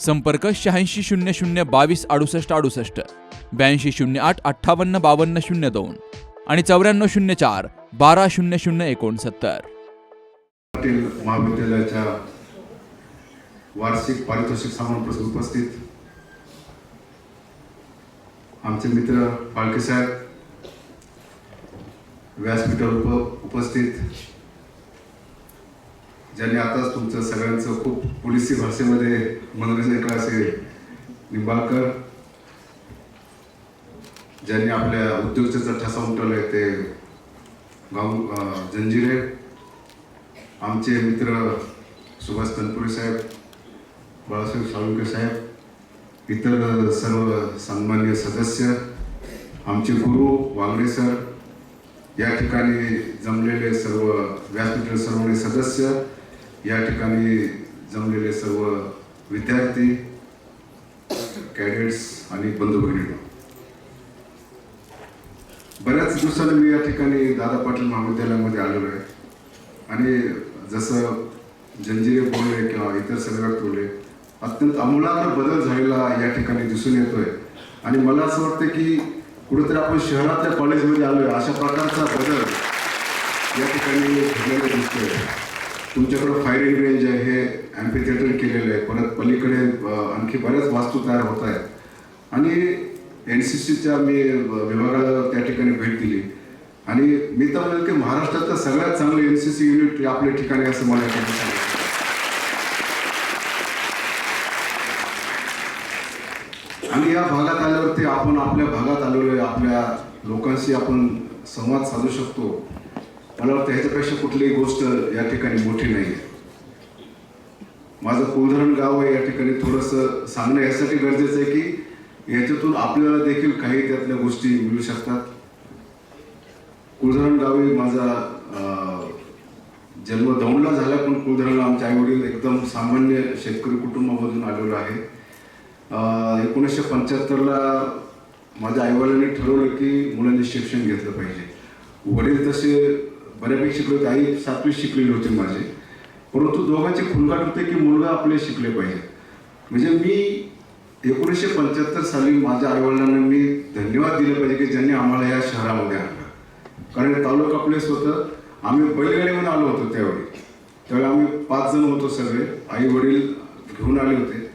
संपर्क शहाऐंशी शून्य शून्य बावीस अडुसष्ट अडुसष्ट ब्याऐंशी शून्य आठ अठ्ठावन्न बावन्न शून्य दोन आणि चौऱ्याण्णव शून्य चार बारा शून्य शून्य एकोणसत्तर. पाटील महाविद्यालयाच्या वार्षिक पारितोषिक समारंभ उपस्थित आमचे मित्र पालके साहेब व्यासपीठावर उप उपस्थित ज्यांनी आताच तुमचं सगळ्यांचं खूप पोलिसी भाषेमध्ये मनोरंजन केलं असे निंबाळकर ज्यांनी आपल्या उद्योगचा ठसा उमटवलाय ते गाव जंजिरे आमचे मित्र सुभाष तनपुरे साहेब बाळासाहेब साळुंके साहेब इतर सर्व सन्मान्य सदस्य आमचे गुरु वांगडे सर या ठिकाणी जमलेले सर्व व्यासपीठ सर्व सदस्य या ठिकाणी जमलेले सर्व विद्यार्थी कॅडेट्स आणि बंधू भगिनी बऱ्याच दिवसांनी मी या ठिकाणी दादा पाटील महाविद्यालयामध्ये आलेलो आहे. आणि जसं जंजिरे बोलले किंवा इतर सगळ्यात बोलले अत्यंत अमूलाग्र बदल झालेला या ठिकाणी दिसून येतोय. आणि मला असं वाटतं की कुठेतरी आपण शहरातल्या कॉलेजमध्ये आलोय अशा प्रकारचा बदल या ठिकाणी घडलेला दिसतोय. तुमच्याकडे फायरिंग रेंज आहे हे अँपी थिएटर केलेलं आहे. परत पलीकडे आणखी बऱ्याच वास्तू तयार होत आहेत. आणि एन सी सीच्या मी विभागाला त्या ठिकाणी भेट दिली. आणि मी तर म्हणेल की महाराष्ट्रातलं सगळ्यात चांगलं एन सी सी युनिट आपल्या ठिकाणी असं मला या आहे. आणि या भागात आल्यावरती आपण आपल्या भागात आलेलो आहे. आपल्या लोकांशी आपण संवाद साधू शकतो. मला वाटतं ह्याच्यापेक्षा कुठलीही गोष्ट या ठिकाणी मोठी नाही आहे माझं कुलधरण गाव आहे या ठिकाणी थोडंसं सांगणं यासाठी गरजेचं आहे की याच्यातून आपल्याला देखील काही त्यातल्या गोष्टी मिळू शकतात. कुलधरण गावी माझा जन्म दौंडला झाला पण कुलधरणला आमचे आईवडील एकदम सामान्य शेतकरी कुटुंबामधून आलेलो आहे. एकोणीसशे पंच्याहत्तरला माझ्या आईवडिलांनी ठरवलं की मुलांनी शिक्षण घेतलं पाहिजे. वडील तसे बऱ्यापैकी शिकले होते आई सातवी शिकलेली होती माझे. परंतु दोघांचे खुलगाट होते की मुलगा आपले शिकले पाहिजे. म्हणजे मी एकोणीसशे पंच्याहत्तर साली माझ्या आईवडिलांना मी धन्यवाद दिले पाहिजे की ज्यांनी आम्हाला या शहरामध्ये आणलं. कारण तालुका प्लेस होतं. आम्ही बैलगाडीमध्ये आलो होतो त्यावेळी. त्यावेळी आम्ही पाच जण होतो सगळे. आई वडील घेऊन आले होते.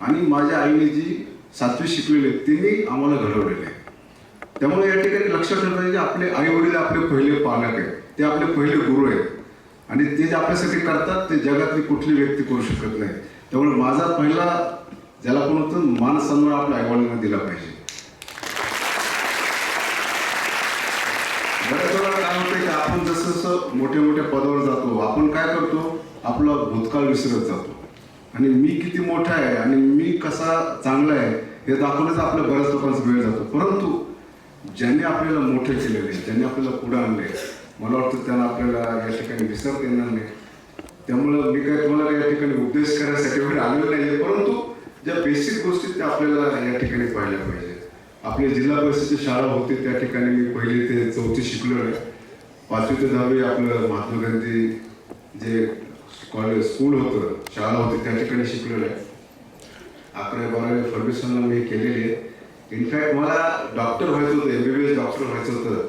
आणि माझ्या आईने जी सातवी शिकलेली आहे, तिने आम्हाला घडवलेले आहे. त्यामुळे या ठिकाणी लक्षात ठेवलं पाहिजे की आपले आई वडील आपले पहिले पालक आहेत. ते आपले पहिले गुरु आहेत. आणि ते जे आपल्यासाठी करतात ते जगातली कुठली व्यक्ती करू शकत नाही. त्यामुळे माझा पहिला ज्याला कोण होतं मान सन्मान आपल्या आईवडिलांना दिला पाहिजे. बऱ्याच वेळा काय होतं की आपण जसं जसं मोठ्या मोठ्या पदावर जातो आपण काय करतो आपला भूतकाळ विसरत जातो. आणि मी किती मोठा आहे आणि मी कसा चांगला आहे हे दाखवण्याचा आपल्या बऱ्याच लोकांचा वेळ जातो. परंतु ज्यांनी आपल्याला मोठे केलेले ज्यांनी आपल्याला पुढे आणले मला वाटतं त्यांना आपल्याला या ठिकाणी विसरता येणार नाही. त्यामुळं मी काय तुम्हाला या ठिकाणी उपदेश करण्यासाठी वगैरे आलेलो नाही परंतु ज्या बेसिक गोष्टी त्या आपल्याला या ठिकाणी पाहिल्या पाहिजे आपली जिल्हा परिषदेची शाळा होती त्या ठिकाणी मी पहिली ते चौथी शिकलो आहे पाचवी ते दहावी आपलं महात्मा गांधी जे कॉलेज स्कूल होतं शाळा होती त्या ठिकाणी शिकलेलं आहे अकरा बारावी फर्ग्युसनला मी केलेली आहे. इनफॅक्ट मला डॉक्टर व्हायचं होतं एमबीबीएस डॉक्टर व्हायचं होतं.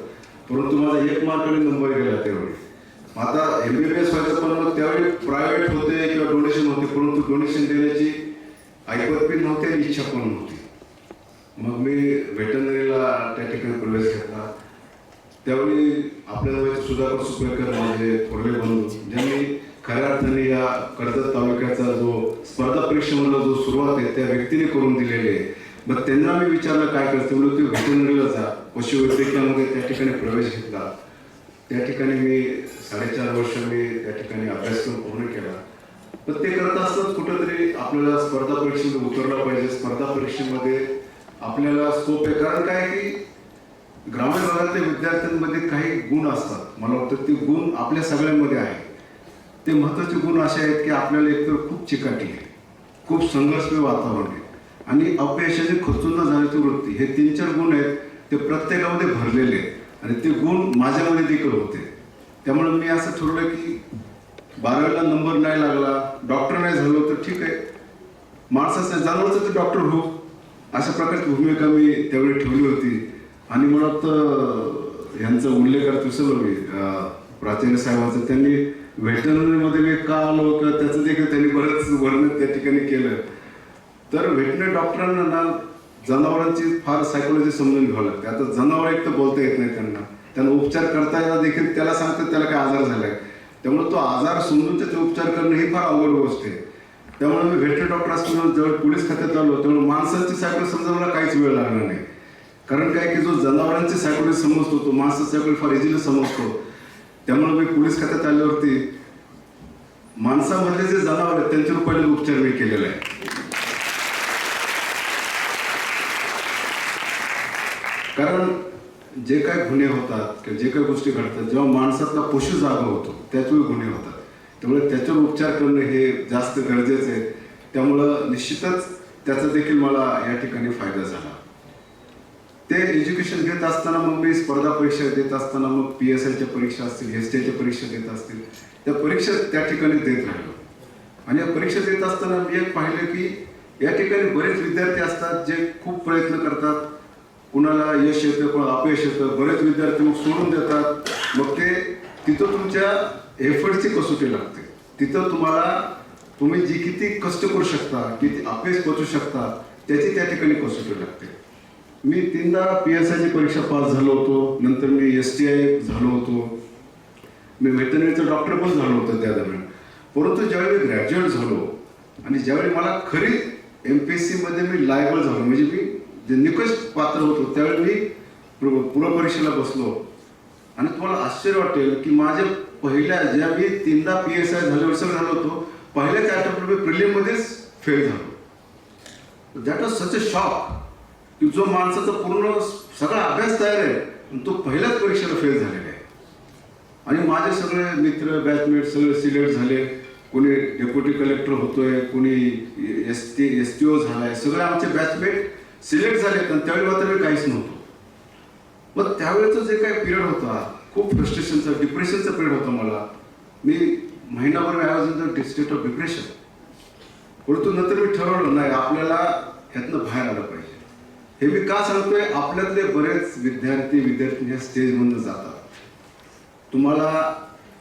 परंतु माझा एक मार्काने नंबर गेला त्यावेळी. आता एमबीबीएस व्हायचं पण मग त्यावेळी प्रायव्हेट होते किंवा डोनेशन होते परंतु डोनेशन देण्याची ऐकत पण नव्हती आणि इच्छा पण नव्हती. मग मी व्हेटनरीला त्या ठिकाणी प्रवेश घेतला. त्यावेळी आपल्याला माहिती सुधाकर सुपेकर म्हणजे थोरले बंधू ज्यांनी खऱ्या अर्थाने या कर्जत तालुक्याचा जो स्पर्धा परीक्षेमधला जो सुरुवात आहे त्या व्यक्तीने करून दिलेली आहे. मग त्यांना मी विचारलं काय करते म्हणून ते व्हेटनरीला जा. पशुवैद्यकीयामध्ये त्या ठिकाणी प्रवेश घेतला. त्या ठिकाणी मी साडेचार वर्ष मी त्या ठिकाणी अभ्यासक्रम पूर्ण केला. पण ते करत असताना कुठंतरी आपल्याला स्पर्धा परीक्षेमध्ये उतरला पाहिजे. स्पर्धा परीक्षेमध्ये आपल्याला स्कोप आहे. कारण काय की ग्रामीण भागातल्या विद्यार्थ्यांमध्ये काही गुण असतात. मला वाटतं ते गुण आपल्या सगळ्यांमध्ये आहे. ते महत्त्वाचे गुण असे आहेत की आपल्याला एकतर खूप चिकाटी आहे खूप संघर्षमय वातावरण आहे. आणि अपयशाची खर्चून न जाण्याची वृत्ती हे तीन चार गुण आहेत ते प्रत्येकामध्ये भरलेले आहेत. आणि ते गुण माझ्यामध्ये देखील होते. त्यामुळे मी असं ठरवलं की बारावीला नंबर नाही लागला डॉक्टर नाही झालो तर ठीक आहे. माणसाचं जाणवचं तर डॉक्टर हो अशा प्रकारची भूमिका मी त्यावेळी ठेवली होती. आणि मला वाटतं यांचा उल्लेख करत विसरलो मी प्राचीन प्राचार्य साहेबांचा त्यांनी व्हेटनरीमध्ये मी का आलो किंवा त्याचं देखील त्यांनी बरंच वर्णन त्या ठिकाणी केलं. तर व्हेटनरी डॉक्टरांना ना जनावरांची फार सायकोलॉजी समजून घ्यावं लागते. आता जनावर एक तर बोलता येत नाही त्यांना. त्यांना उपचार करता येणार देखील त्याला सांगतात त्याला काय आजार झालाय. त्यामुळे तो आजार समजून त्याचे उपचार करणं ही फार अवघड गोष्ट आहे. त्यामुळे मी व्हेटनरी डॉक्टर असताना जवळ पोलीस खात्यात आलो त्यामुळे माणसांची सायकोलॉजी समजायला काहीच वेळ लागणार नाही. कारण काय की जो जनावरांची सायकोलॉजी समजतो तो माणसाची सायकोलॉजी फार इझिली समजतो. त्यामुळे मी पोलीस खात्यात आल्यावरती माणसामधले जे जनावर आहेत त्यांच्यावर पहिले उपचार मी केलेला आहे. कारण जे काय गुन्हे होतात किंवा जे काही गोष्टी घडतात जेव्हा माणसातला पशु जागा होतो त्याचवेळी गुन्हे होतात. त्यामुळे त्याच्यावर उपचार करणं हे जास्त गरजेचं आहे. त्यामुळं निश्चितच त्याचा देखील मला या ठिकाणी फायदा झाला. ते एज्युकेशन घेत असताना मग मी स्पर्धा परीक्षा देत असताना मग पी एस आयच्या परीक्षा असतील एस टीच्या परीक्षा देत असतील त्या परीक्षा त्या ठिकाणी देत राहिलो. आणि या परीक्षा देत असताना मी एक पाहिलं की या ठिकाणी बरेच विद्यार्थी असतात जे खूप प्रयत्न करतात कुणाला यश येतं कोणाला अपयश येतं बरेच विद्यार्थी मग सोडून देतात. मग ते तिथं तुमच्या एफर्टची कसोटी लागते. तिथं तुम्हाला तुम्ही जी किती कष्ट करू शकता किती अपयश पोचू शकता त्याची त्या ठिकाणी कसोटी लागते. मी तीनदा पी एस आयची परीक्षा पास झालो होतो नंतर मी एस टी आय झालो होतो. मी वेटनरीचा डॉक्टर पण झालो होतो त्या दरम्यान. परंतु ज्यावेळी ग्रॅज्युएट झालो आणि ज्यावेळी मला खरी एम पी एस सीमध्ये मी लायबल झालो म्हणजे मी जे निकष पात्र होतो त्यावेळी मी पूर्व पूर्वपरीक्षेला बसलो. आणि तुम्हाला आश्चर्य वाटेल की माझ्या पहिल्या ज्या मी तीनदा पी एस आय झाल्यावर सगळं झालो होतो पहिल्याच अटेम्प्ट मी प्रिलिममध्येच फेल झालो. That was such a shock की जो माणसाचा पूर्ण सगळा अभ्यास तयार आहे पण तो पहिल्याच परीक्षेला फेल झालेला आहे. आणि माझे सगळे मित्र बॅचमेट सगळे सिलेक्ट झाले. कोणी डेप्युटी कलेक्टर होतोय कोणी S T S T O झालाय. सगळे आमचे बॅचमेट सिलेक्ट झाले आणि त्यावेळी मात्र मी काहीच नव्हतं. मग त्यावेळेचा जे काही पिरियड होता खूप फ्रस्ट्रेशनचा डिप्रेशनचा पिरियड होता मला. मी महिनाभर I the state of depression. परंतु नंतर मी ठरवलं नाही आपल्याला ह्यातनं बाहेर आलं पाहिजे. हे मी का सांगतोय? आपल्यातले बरेच विद्यार्थी विद्यार्थी ह्या स्टेजमधून जातात. तुम्हाला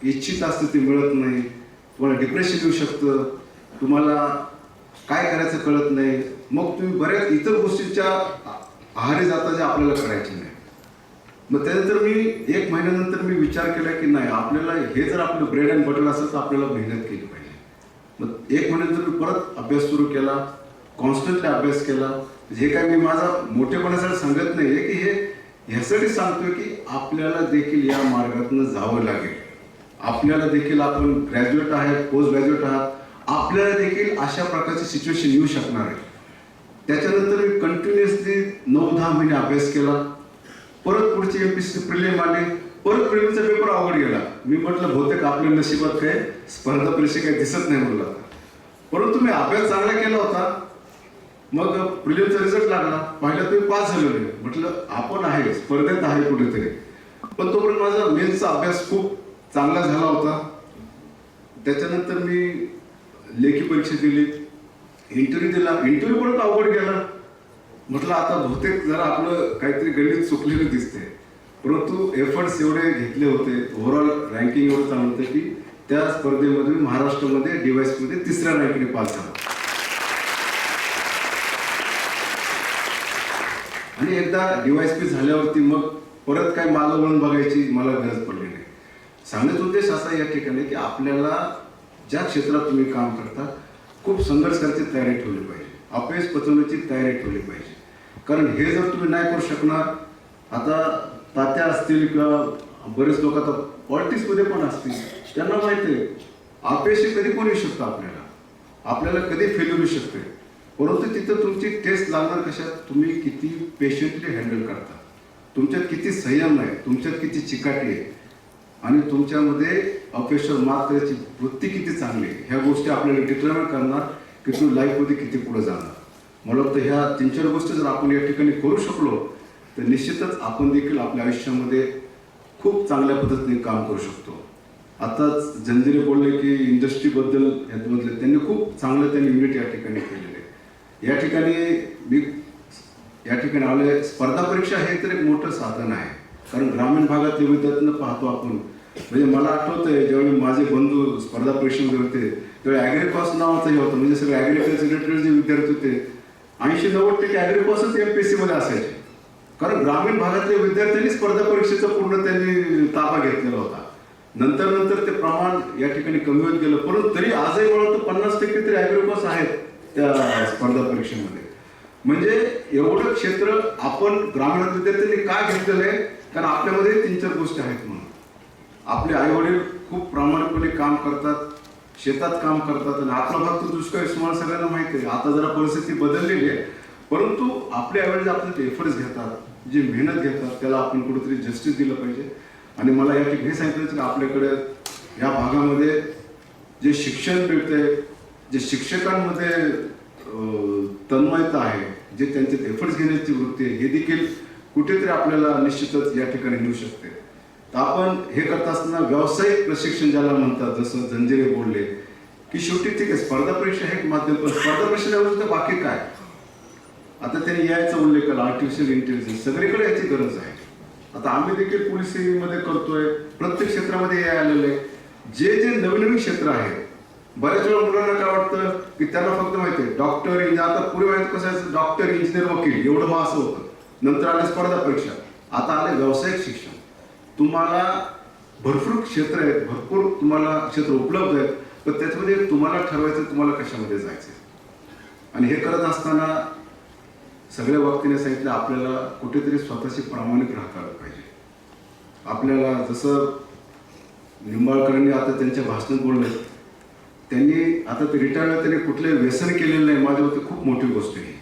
इच्छित असतं ते मिळत नाही. तुम्हाला डिप्रेशन येऊ शकतं. तुम्हाला काय करायचं कळत नाही. मग तुम्ही बऱ्याच इतर गोष्टींच्या आहारी जाता जे आपल्याला करायचे नाही. मग त्यानंतर मी एक महिन्यानंतर मी विचार केला की नाही आपल्याला हे जर आपलं ब्रेड अँड बटर असेल तर आपल्याला मेहनत केली पाहिजे. मग एक महिन्यानंतर मी परत अभ्यास सुरू केला कॉन्स्टंटली अभ्यास केला. जे काय मी माझा मोठेपणासाठी सांगत नाही आहे की हे ह्यासाठी सांगतोय की आपल्याला देखील या मार्गातून जावं लागेल. आपल्याला देखील आपण ग्रॅज्युएट आहे पोस्ट ग्रॅज्युएट आहात. आपल्याला देखील अशा प्रकारची सिच्युएशन येऊ शकणार आहे. त्याच्यानंतर मी कंटिन्युअसली नऊ दहा महिने अभ्यास केला. परत पुढची एम पी सी प्रिलिम आली. परत प्रिलिमचा पेपर अवघड गेला. मी म्हटलं बहुतेक आपल्या नशिबात काय स्पर्धा परीक्षा काही दिसत नाही म्हणलं परंतु मी अभ्यास चांगला केला होता. मग प्रिलिमचा रिझल्ट लागला. पाहिलं तुम्ही पास झालो नाही. म्हटलं आपण आहे. स्पर्धेत आहे कुठेतरी. पण तोपर्यंत माझा मेन्सचा अभ्यास खूप चांगला झाला होता. त्याच्यानंतर मी लेखी परीक्षा दिली. इंटरव्ह्यू दिला. इंटरव्ह्यू पण अवघड गेला. म्हटलं आता बहुतेक जरा आपलं काहीतरी गणित चुकलेलं दिसते परंतु एफर्ट्स एवढे घेतले होते. ओव्हरऑल रँकिंग एवढं चांगलं होतं की त्या स्पर्धेमध्ये मी महाराष्ट्रामध्ये डिवाइसमध्ये तिसऱ्या रँकिंगने पास झाला. आणि एकदा डीवायस पी झाल्यावरती मग परत काय मागं वळून बघायची मला गरज पडली नाही. सांगण्याचा उद्देश असा या ठिकाणी की आपल्याला ज्या क्षेत्रात तुम्ही काम करता खूप संघर्ष करायची तयारी ठेवली पाहिजे. अपयश पचवण्याची तयारी ठेवली पाहिजे. कारण हे जर तुम्ही नाही करू शकणार आता तात्या असतील किंवा बरेच लोक आता पॉलिटिक्समध्ये पण असतील त्यांना माहिती आहे अपयश कधी पण येऊ शकतं आपल्याला. आपल्याला कधी फेल होऊ शकते. परंतु तिथं तुमची टेस्ट लागणार कशात? तुम्ही किती पेशंटली हँडल करता. तुमच्यात किती संयम आहे तुमच्यात किती चिकाटी आहे. आणि तुमच्यामध्ये अपयशावर मात करायची वृत्ती किती चांगली आहे ह्या गोष्टी आपल्याला डिटर्मिन करणार की तू लाईफमध्ये किती पुढे जाणार. मला वाटतं ह्या तीन चार गोष्टी जर आपण या ठिकाणी करू शकलो तर निश्चितच आपण देखील आपल्या आयुष्यामध्ये खूप चांगल्या पद्धतीने काम करू शकतो. आताच जंजिरे बोलले की इंडस्ट्रीबद्दल ह्याच्यामधले त्यांनी खूप चांगलं त्यांनी युनिट या ठिकाणी केलेलं आहे. या ठिकाणी मी या ठिकाणी आले स्पर्धा परीक्षा हे तर एक मोठं साधन आहे. कारण ग्रामीण भागातले विद्यार्थ्यांना पाहतो आपण म्हणजे मला आठवतंय ज्यावेळी माझे बंधू स्पर्धा परीक्षेमध्ये होते त्यावेळी ॲग्रिकॉस नावाचं हे होतं. म्हणजे सगळे ॲग्रिकल्चर रिलेटेड जे विद्यार्थी होते. ऐंशी नव्वद टक्के ॲग्रिकॉसच एम पी एस सीमध्ये असायचे. कारण ग्रामीण भागातल्या विद्यार्थ्यांनी स्पर्धा परीक्षेचा पूर्ण त्यांनी ताबा घेतलेला होता. नंतर नंतर ते प्रमाण या ठिकाणी कमी होत गेलं. परंतु तरी आजही मला पन्नास टक्के तरी ॲग्रिकॉस आहेत त्या स्पर्धा परीक्षेमध्ये. म्हणजे एवढं क्षेत्र आपण ग्रामीण विद्यार्थ्यांनी का घेतलेलं आहे? कारण आपल्यामध्ये तीन चार गोष्टी आहेत म्हणून. आपले आई वडील खूप प्रामाणिकपणे काम करतात शेतात काम करतात आणि आपला भाग तो दुष्काळ तुम्हाला सगळ्यांना माहिती आहे. आता जरा परिस्थिती बदललेली आहे. परंतु आपले आई वडील आपले एफर्ट्स घेतात जे मेहनत घेतात त्याला आपण कुठेतरी जस्टिस दिलं पाहिजे. आणि मला या ठिकाणी हे सांगितलं की आपल्याकडे या भागामध्ये जे शिक्षण मिळते जे शिक्षकांमध्ये तन्मयता आहे जे त्यांचे एफर्ट्स घेण्याची वृत्ती आहे हे देखील कुठेतरी आपल्याला निश्चितच या ठिकाणी मिळू शकते. तर आपण हे करत असताना व्यावसायिक प्रशिक्षण ज्याला म्हणतात जसं झंजिरे बोलले की शेवटी ठीक आहे स्पर्धा परीक्षा हे एक माध्यम पण स्पर्धा परीक्षा बाकी काय? आता त्यांनी यायचा उल्लेख केला आर्टिफिशियल इंटेलिजन्स सगळीकडे याची गरज आहे. आता आम्ही देखील पोलीस सेवेमध्ये करतोय प्रत्येक क्षेत्रामध्ये हे आलेलं आहे. जे जे नवीन नवीन क्षेत्र आहे बऱ्याच वेळा मुलांना काय वाटतं की त्यांना फक्त माहिती आहे डॉक्टर इंजिनियर आता पूर्वी माहिती कसं आहे डॉक्टर इंजिनियर वकील एवढं मग असं होतं. नंतर आले स्पर्धा परीक्षा. आता आले व्यावसायिक शिक्षण. तुम्हाला भरपूर क्षेत्र आहेत भरपूर तुम्हाला क्षेत्र उपलब्ध आहेत पण त्याच्यामध्ये तुम्हाला ठरवायचं तुम्हाला कशामध्ये जायचं आणि हे करत असताना सगळ्या बाबतीने सांगितलं आपल्याला कुठेतरी स्वतःशी प्रामाणिक राहता आलं पाहिजे. आपल्याला जसं निंबाळकरांनी आता त्यांच्या भाषणात बोलले त्यांनी आता ते रिटायर त्यांनी कुठले व्यसन केलेलं नाही माझ्यावरती खूप मोठी गोष्ट आहे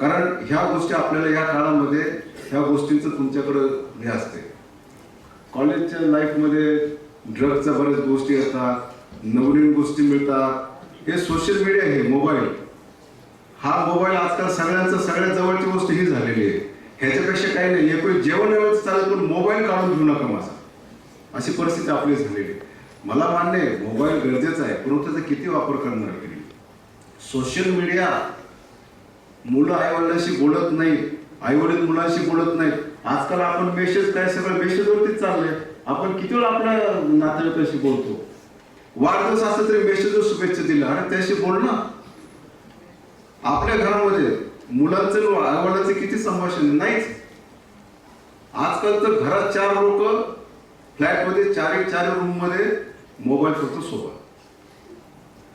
कारण ह्या गोष्टी आपल्याला या काळामध्ये ह्या गोष्टींचं तुमच्याकडं हे असते कॉलेजच्या लाईफमध्ये ड्रगच्या बऱ्याच गोष्टी असतात नवनवीन गोष्टी मिळतात. हे सोशल मीडिया हे मोबाईल. हा मोबाईल आजकाल सगळ्यांचा सगळ्यात जवळची गोष्ट ही झालेली आहे. ह्याच्यापेक्षा काही नाही एकूण जेवण व्यवस्थित चालत पण मोबाईल काढून घेऊ नका माझा. अशी परिस्थिती आपली झालेली आहे. मला मान्य आहे मोबाईल गरजेचा आहे परंतु त्याचा किती वापर करणार आहे सोशल मीडिया मुलं आईवडिलांशी बोलत नाहीत आईवडील मुलांशी बोलत नाहीत. आजकाल आपण मेसेज काय सगळं मेसेजवरतीच चाललंय. आपण किती वेळ आपल्या नातेवाईकांशी बोलतो? वाढदिवस असला तरी मेसेजवर शुभेच्छा दिल्या. आणि त्याशी बोल ना. आपल्या घरामध्ये मुलांचं आणि आईवडिलांचं किती संभाषण नाहीच. आजकाल तर घरात चार लोक फ्लॅटमध्ये चार एक चार रूममध्ये मोबाईल फक्त सोबत.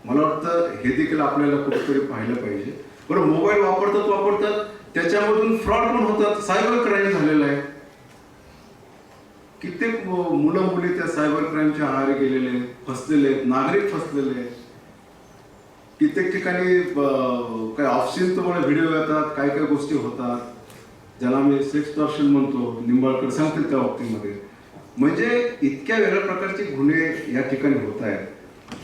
मला वाटतं हे देखील आपल्याला कुठेतरी पाहिलं पाहिजे. बरं मोबाईल वापरतात वापरतात. त्याच्यामधून फ्रॉड पण होतात. सायबर क्राईम झालेला आहे. कित्येक मुलं मुली त्या सायबर क्राईमच्या आहारी गेलेले आहेत, फसलेले आहेत नागरिक फसलेले आहेत. कित्येक ठिकाणी काही ऑप्शन तुम्हाला व्हिडिओ येतात काय काय गोष्टी होतात. ज्याला मी सेक्स ऑप्शन म्हणतो निंबाळकर सांगतील त्या बाबतीमध्ये. म्हणजे इतक्या वेगळ्या प्रकारचे गुन्हे या ठिकाणी होत आहेत.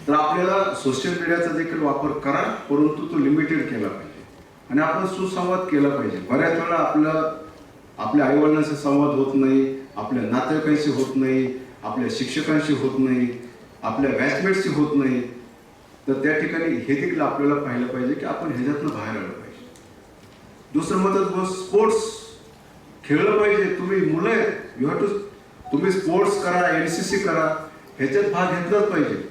तर आपल्याला सोशल मीडियाचा देखील वापर करा परंतु तो लिमिटेड केला पाहिजे. आणि आपण सुसंवाद केला पाहिजे. बऱ्याच वेळा आपलं आपल्या आईवडिलांशी संवाद होत नाही आपल्या नातेवाईकांशी होत नाही आपल्या शिक्षकांशी होत नाही आपल्या बॅचमेटशी होत नाही. तर त्या ठिकाणी हे देखील आपल्याला पाहिलं पाहिजे की आपण ह्याच्यातनं बाहेर आलं पाहिजे. दुसरं मत स्पोर्ट्स खेळलं पाहिजे. तुम्ही मुलं आहेत. यू हॅव टू तुम्ही स्पोर्ट्स करा एन सी सी करा. ह्याच्यात भाग घेतलाच पाहिजे.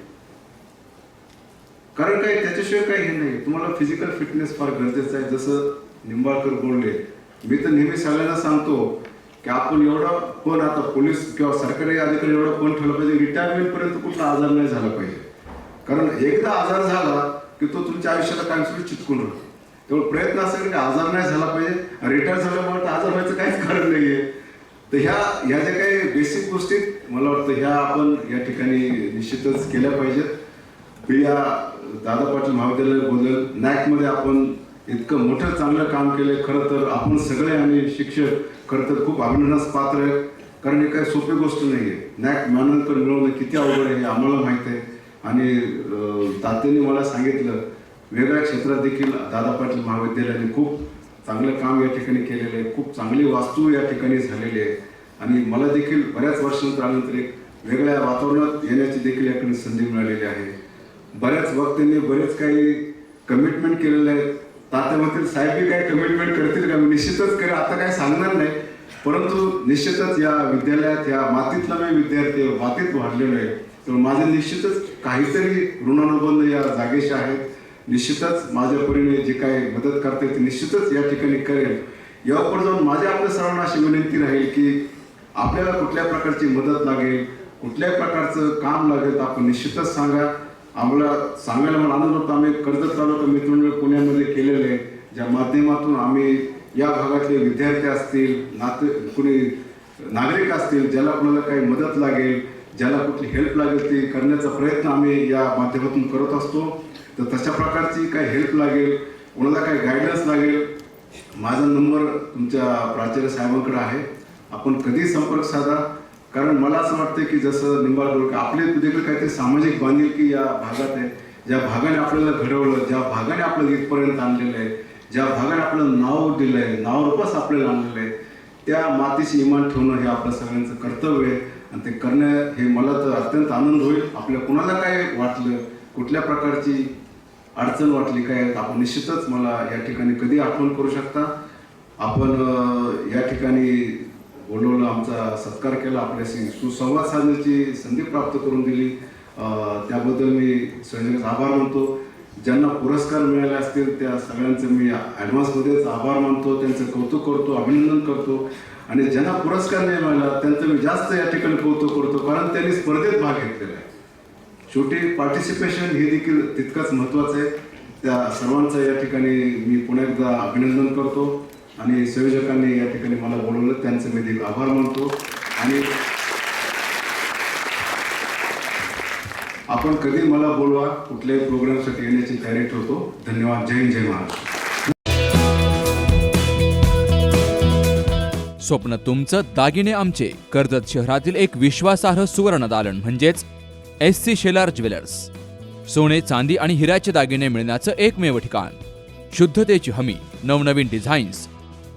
कारण काय त्याच्याशिवाय काही हे नाही तुम्हाला फिजिकल फिटनेस फार गरजेचं आहे. जसं निंबाळकर बोलले मी तर नेहमी सगळ्यांना सांगतो की आपण एवढा पण आता पोलीस किंवा सरकारी अधिकारी एवढं पण ठेवलं पाहिजे रिटायरमेंट पर्यंत कुठला आजार नाही झाला पाहिजे. कारण एकदा आजार झाला की तो तुमच्या आयुष्याला कायमस्वरूपी चिटकून राहतो. त्यामुळे प्रयत्न असेल की आजार नाही झाला पाहिजे रिटायर झाल्यामुळे तर आजार व्हायचं काहीच कारण नाहीये. तर ह्या ह्या ज्या काही बेसिक गोष्टी मला वाटतं ह्या आपण या ठिकाणी निश्चितच केल्या पाहिजेत. या दादा पाटील महाविद्यालयाबद्दल नॅकमध्ये आपण इतकं मोठं चांगलं काम केलं खरं तर आपण सगळे आणि शिक्षक खरं तर खूप अभिनंदनास पात्र आहे कारण हे काही सोपी गोष्ट नाही आहे नॅक मानांकन मिळवणं किती अवघड आहे हे आम्हाला माहीत आहे. आणि अं, तात्यांनी मला सांगितलं वेगळ्या क्षेत्रात देखील दादा पाटील महाविद्यालयाने खूप चांगलं काम या ठिकाणी केलेलं आहे. खूप चांगली वास्तू या ठिकाणी झालेली आहे. आणि मला देखील बऱ्याच वर्षानंतर आल्यानंतर एक वेगळ्या वातावरणात येण्याची देखील या ठिकाणी संधी मिळालेली आहे. बऱ्याच वक्त्यांनी बरेच काही कमिटमेंट केलेलं आहे. तात्या साहेबही काही कमिटमेंट करतील का? मी निश्चितच करे आता काही सांगणार नाही. परंतु निश्चितच या विद्यालयात या मातीतला मी विद्यार्थी मातीत वाढलेलो आहे. तर माझे निश्चितच काहीतरी ऋणानुबंध या जागेशी आहेत. निश्चितच माझ्या परीने जे काही मदत करता येईल निश्चितच या ठिकाणी करेल. यावर जाऊन माझ्या आपल्या सर्वांना अशी विनंती राहील की आपल्याला कुठल्या प्रकारची मदत लागेल कुठल्याही प्रकारचं काम लागेल तर आपण निश्चितच सांगा. आम्हाला सांगायला मला आनंद होतो. आम्ही कर्जत तालुका मित्रमंडळ पुण्यामध्ये केलेलं आहे. ज्या माध्यमातून आम्ही या भागातले विद्यार्थी असतील नाते कुणी नागरिक असतील ज्याला कोणाला काही मदत लागेल ज्याला कुठली हेल्प लागेल ते करण्याचा प्रयत्न आम्ही या माध्यमातून करत असतो. तर तशा प्रकारची काही हेल्प लागेल कोणाला काही गायडन्स लागेल माझा नंबर तुमच्या प्राचार्य साहेबांकडे आहे. आपण कधी संपर्क साधा. कारण मला असं वाटतं की जसं निंबाळकर की आपले देखील काहीतरी सामाजिक बांधिलकी या भागात आहे. ज्या भागाने आपल्याला घडवलं ज्या भागाने आपलं इथपर्यंत आणलेलं आहे ज्या भागाने आपलं नाव दिलं आहे नाव रूपच आपल्याला आणलेलं आहे त्या मातीशी इमान ठेवणं हे आपलं सगळ्यांचं कर्तव्य आहे. आणि ते करणं हे मला तर अत्यंत आनंद होईल. आपल्या कुणाला काय वाटलं कुठल्या प्रकारची अडचण वाटली काय तर आपण निश्चितच मला या ठिकाणी कधी आठवण करू शकता. आपण या ठिकाणी बोलवलं आमचा सत्कार केला आपल्याशी सुसंवाद साधण्याची संधी प्राप्त करून दिली. त्याबद्दल मी सगळ्यांचे आभार मानतो. ज्यांना पुरस्कार मिळाले असतील त्या सगळ्यांचं मी ॲडव्हान्समध्येच आभार मानतो. त्यांचं कौतुक करतो अभिनंदन करतो. आणि ज्यांना पुरस्कार नाही मिळाला त्यांचं मी जास्त या ठिकाणी कौतुक करतो कारण त्यांनी स्पर्धेत भाग घेतलेला आहे. शेवटी पार्टिसिपेशन हे देखील तितकंच महत्त्वाचं आहे. त्या सर्वांचं या ठिकाणी मी पुन्हा एकदा अभिनंदन करतो. आणि संयोजकांनी या ठिकाणी मला बोलवलं. त्यांचं मी देखील आभार मानतो. आणि आपण कधी मला बोलवा कुठल्याही प्रोग्रामसाठी येण्याची तयारी ठेवतो. धन्यवाद. जय जय महाराष्ट्र. स्वप्न तुमचं दागिने आमचे. कर्जत शहरातील एक विश्वासार्ह सुवर्ण दालन म्हणजेच एस सी शेलार ज्वेलर्स. सोने चांदी आणि हिऱ्याचे दागिने मिळण्याचं एकमेव ठिकाण. शुद्धतेची हमी नवनवीन डिझाईन्स